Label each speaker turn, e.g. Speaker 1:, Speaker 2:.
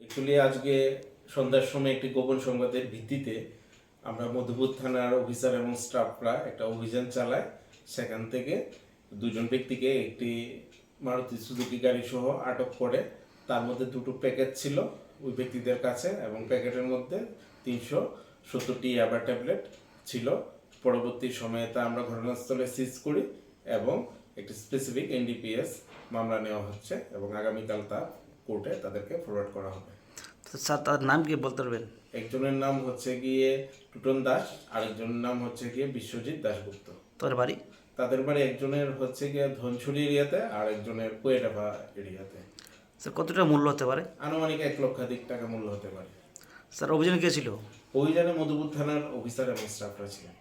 Speaker 1: Actually আজকে সন্ধ্যার সময় একটি গোপন সংবাদের ভিত্তিতে আমরা মধুপুর থানার অফিসার এবং স্টাফরা একটা অভিযান চালায়। সেখান থেকে দুজন ব্যক্তিকে একটি মারুতি সুজুকি গাড়ি সহ আটক করে তার মধ্যে দুটো প্যাকেট ছিল ওই ব্যক্তিদের কাছে এবং প্যাকেটের মধ্যে তিনশো সত্তরটি ইয়াবা ট্যাবলেট ছিল। পরবর্তী সময়ে তা আমরা ঘটনাস্থলে সিজ করি এবং একটি স্পেসিফিক এনডিপিএস মামলা নেওয়া হচ্ছে এবং আগামীকাল তা কোর্টে তাদেরকে ফরওয়ার্ড করা হবে।
Speaker 2: স্যার তার নাম কি বলতে পারবেন?
Speaker 1: একজনের নাম হচ্ছে গিয়ে টুটন দাস আরেকজনের নাম হচ্ছে গিয়ে বিশ্বজিৎ দাশগুপ্ত।
Speaker 2: তোর বাড়ি?
Speaker 1: তাদের বাড়ি একজনের হচ্ছে গিয়ে ধনছড়ি এরিয়াতে আর একজনের কোয়েটাভা এরিয়াতে।
Speaker 2: স্যার কতটা মূল্য হতে পারে?
Speaker 1: আনুমানিক এক লক্ষাধিক টাকা মূল্য হতে পারে।
Speaker 2: স্যার অভিযানে কে ছিল?
Speaker 1: অভিযানে মধুপুর থানার অফিসার এবং স্টাফরা ছিলেন।